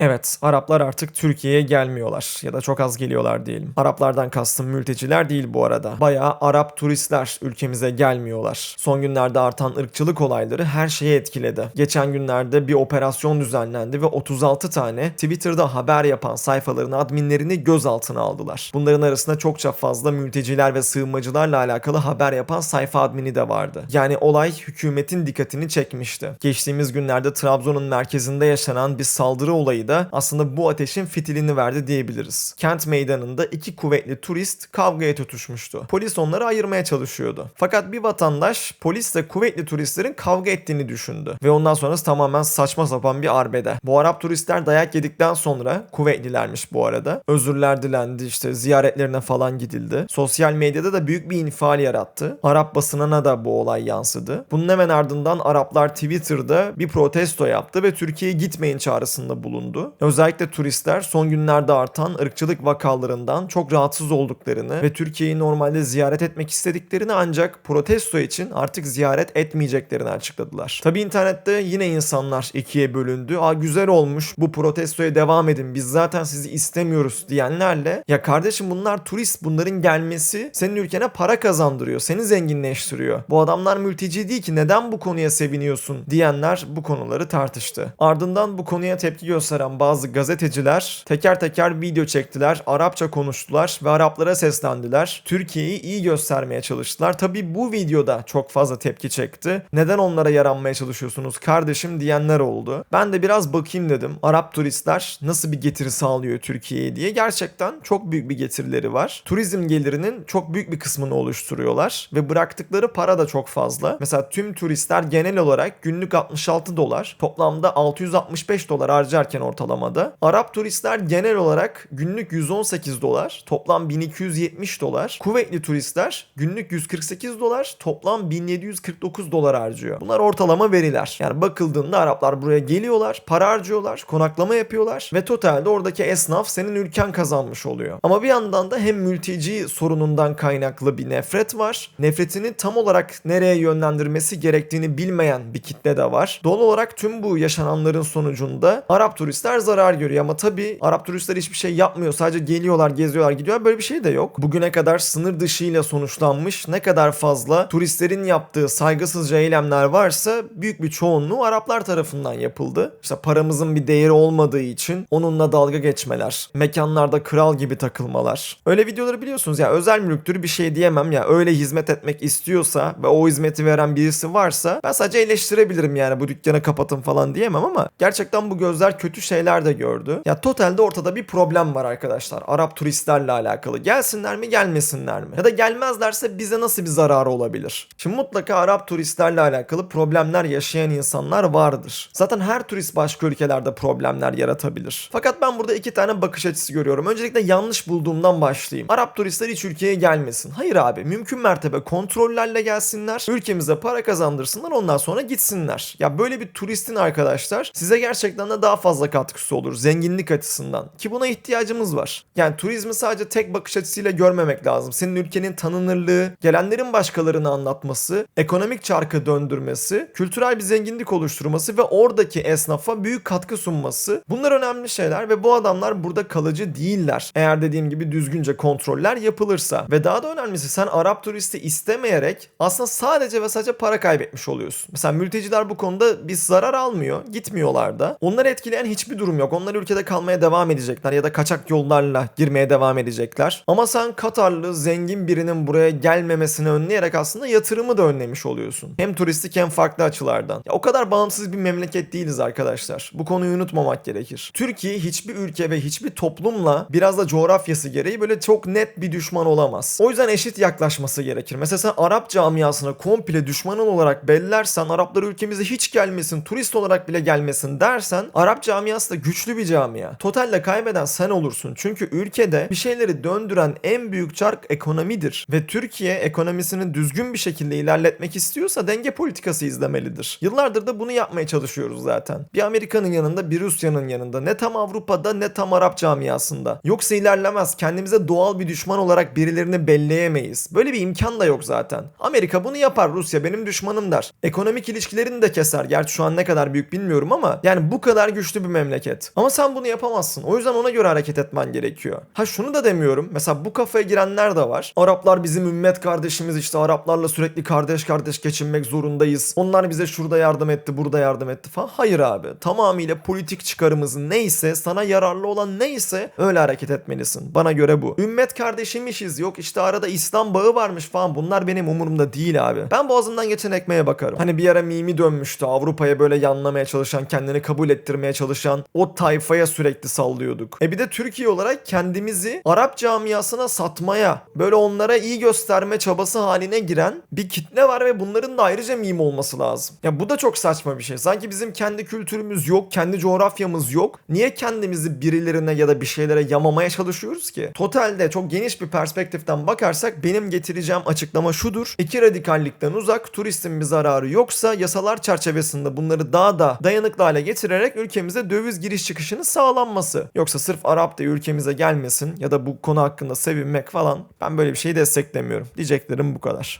Evet, Araplar artık Türkiye'ye gelmiyorlar ya da çok az geliyorlar diyelim. Araplardan kastım mülteciler değil bu arada. Bayağı Arap turistler ülkemize gelmiyorlar. Son günlerde artan ırkçılık olayları her şeyi etkiledi. Geçen günlerde bir operasyon düzenlendi ve 36 tane Twitter'da haber yapan sayfaların adminlerini gözaltına aldılar. Bunların arasında çokça fazla mülteciler ve sığınmacılarla alakalı haber yapan sayfa admini de vardı. Yani olay hükümetin dikkatini çekmişti. Geçtiğimiz günlerde Trabzon'un merkezinde yaşanan bir saldırı olayı da aslında bu ateşin fitilini verdi diyebiliriz. Kent meydanında iki kuvvetli turist kavgaya tutuşmuştu. Polis onları ayırmaya çalışıyordu. Fakat bir vatandaş polisle kuvvetli turistlerin kavga ettiğini düşündü. Ve ondan sonrası tamamen saçma sapan bir arbede. Bu Arap turistler dayak yedikten sonra kuvvetlilermiş bu arada. Özürler dilendi işte ziyaretlerine falan gidildi. Sosyal medyada da büyük bir infial yarattı. Arap basınına da bu olay yansıdı. Bunun hemen ardından Araplar Twitter'da bir protesto yaptı ve Türkiye'ye gitmeyin çağrısında bulundu. Özellikle turistler son günlerde artan ırkçılık vakalarından çok rahatsız olduklarını ve Türkiye'yi normalde ziyaret etmek istediklerini ancak protesto için artık ziyaret etmeyeceklerini açıkladılar. Tabi internette yine insanlar ikiye bölündü. Aa güzel olmuş bu protestoya devam edin biz zaten sizi istemiyoruz diyenlerle ya kardeşim bunlar turist bunların gelmesi senin ülkene para kazandırıyor seni zenginleştiriyor. Bu adamlar mülteci değil ki neden bu konuya seviniyorsun diyenler bu konuları tartıştı. Ardından bu konuya tepki gösteren bazı gazeteciler teker teker video çektiler, Arapça konuştular ve Araplara seslendiler. Türkiye'yi iyi göstermeye çalıştılar. Tabi bu videoda çok fazla tepki çekti. Neden onlara yaranmaya çalışıyorsunuz kardeşim diyenler oldu. Ben de biraz bakayım dedim. Arap turistler nasıl bir getiri sağlıyor Türkiye'ye diye. Gerçekten çok büyük bir getirileri var. Turizm gelirinin çok büyük bir kısmını oluşturuyorlar ve bıraktıkları para da çok fazla. Mesela tüm turistler genel olarak günlük 66 dolar, toplamda 665 dolar harcarken ortalamada. Arap turistler genel olarak günlük 118 dolar, toplam 1270 dolar. Kuvvetli turistler günlük 148 dolar, toplam 1749 dolar harcıyor. Bunlar ortalama veriler. Yani bakıldığında Araplar buraya geliyorlar, para harcıyorlar, konaklama yapıyorlar ve totalde oradaki esnaf senin ülken kazanmış oluyor. Ama bir yandan da hem mülteci sorunundan kaynaklı bir nefret var. Nefretini tam olarak nereye yönlendirmesi gerektiğini bilmeyen bir kitle de var. Doğal olarak tüm bu yaşananların sonucunda Arap turistler zarar görüyor ama tabii Arap turistler hiçbir şey yapmıyor. Sadece geliyorlar, geziyorlar, gidiyorlar. Böyle bir şey de yok. Bugüne kadar sınır dışıyla sonuçlanmış ne kadar fazla turistlerin yaptığı saygısızca eylemler varsa büyük bir çoğunluğu Araplar tarafından yapıldı. İşte paramızın bir değeri olmadığı için onunla dalga geçmeler, mekanlarda kral gibi takılmalar. Öyle videoları biliyorsunuz ya özel mülktür bir şey diyemem ya öyle hizmet etmek istiyorsa ve o hizmeti veren birisi varsa ben sadece eleştirebilirim yani bu dükkanı kapatın falan diyemem ama gerçekten bu gözler kötü şeyler de gördü. Ya totalde ortada bir problem var arkadaşlar. Arap turistlerle alakalı. Gelsinler mi gelmesinler mi? Ya da gelmezlerse bize nasıl bir zararı olabilir? Şimdi mutlaka Arap turistlerle alakalı problemler yaşayan insanlar vardır. Zaten her turist başka ülkelerde problemler yaratabilir. Fakat ben burada iki tane bakış açısı görüyorum. Öncelikle yanlış bulduğumdan başlayayım. Arap turistler hiç ülkeye gelmesin. Hayır abi mümkün mertebe kontrollerle gelsinler. Ülkemize para kazandırsınlar ondan sonra gitsinler. Ya böyle bir turistin arkadaşlar size gerçekten de daha fazla katkısı olur zenginlik açısından. Ki buna ihtiyacımız var. Yani turizmi sadece tek bakış açısıyla görmemek lazım. Senin ülkenin tanınırlığı, gelenlerin başkalarını anlatması, ekonomik çarkı döndürmesi, kültürel bir zenginlik oluşturması ve oradaki esnafa büyük katkı sunması. Bunlar önemli şeyler ve bu adamlar burada kalıcı değiller. Eğer dediğim gibi düzgünce kontroller yapılırsa. Ve daha da önemlisi sen Arap turisti istemeyerek aslında sadece ve sadece para kaybetmiş oluyorsun. Mesela mülteciler bu konuda bir zarar almıyor. Gitmiyorlar da. Onları etkileyen hiçbir durum yok. Onlar ülkede kalmaya devam edecekler ya da kaçak yollarla girmeye devam edecekler. Ama sen Katarlı zengin birinin buraya gelmemesini önleyerek aslında yatırımı da önlemiş oluyorsun. Hem turistik hem farklı açılardan. Ya o kadar bağımsız bir memleket değiliz arkadaşlar. Bu konuyu unutmamak gerekir. Türkiye hiçbir ülke ve hiçbir toplumla biraz da coğrafyası gereği böyle çok net bir düşman olamaz. O yüzden eşit yaklaşması gerekir. Mesela sen Arap camiasına komple düşmanın olarak bellersen Araplar ülkemize hiç gelmesin, turist olarak bile gelmesin dersen Arap camiası da güçlü bir camia. Totalde kaybeden sen olursun. Çünkü ülkede bir şeyleri döndüren en büyük çark ekonomidir. Ve Türkiye ekonomisini düzgün bir şekilde ilerletmek istiyorsa denge politikası izlemelidir. Yıllardır da bunu yapmaya çalışıyoruz zaten. Bir Amerika'nın yanında bir Rusya'nın yanında. Ne tam Avrupa'da ne tam Arap camiasında. Yoksa ilerlemez. Kendimize doğal bir düşman olarak birilerini belleyemeyiz. Böyle bir imkan da yok zaten. Amerika bunu yapar. Rusya benim düşmanım der. Ekonomik ilişkilerini de keser. Gerçi şu an ne kadar büyük bilmiyorum ama yani bu kadar güçlü bir memleket memleket. Ama sen bunu yapamazsın. O yüzden ona göre hareket etmen gerekiyor. Ha şunu da demiyorum. Mesela bu kafaya girenler de var. Araplar bizim ümmet kardeşimiz işte Araplarla sürekli kardeş kardeş geçinmek zorundayız. Onlar bize şurada yardım etti, burada yardım etti falan. Hayır abi. Tamamıyla politik çıkarımız neyse, sana yararlı olan neyse öyle hareket etmelisin. Bana göre bu. Ümmet kardeşimişiz. Yok işte arada İslam bağı varmış falan. Bunlar benim umurumda değil abi. Ben boğazımdan geçen ekmeğe bakarım. Hani bir ara mimi dönmüştü. Avrupa'ya böyle yanlamaya çalışan, kendini kabul ettirmeye çalışan o tayfaya sürekli sallıyorduk. E bir de Türkiye olarak kendimizi Arap camiasına satmaya, böyle onlara iyi gösterme çabası haline giren bir kitle var ve bunların da ayrıca meme olması lazım. Ya bu da çok saçma bir şey. Sanki bizim kendi kültürümüz yok, kendi coğrafyamız yok. Niye kendimizi birilerine ya da bir şeylere yamamaya çalışıyoruz ki? Totalde çok geniş bir perspektiften bakarsak benim getireceğim açıklama şudur. İki radikallikten uzak, turistin bir zararı yoksa yasalar çerçevesinde bunları daha da dayanıklı hale getirerek ülkemize döviz giriş çıkışının sağlanması. Yoksa sırf Arap da ülkemize gelmesin ya da bu konu hakkında sevinmek falan ben böyle bir şeyi desteklemiyorum. Diyeceklerim bu kadar.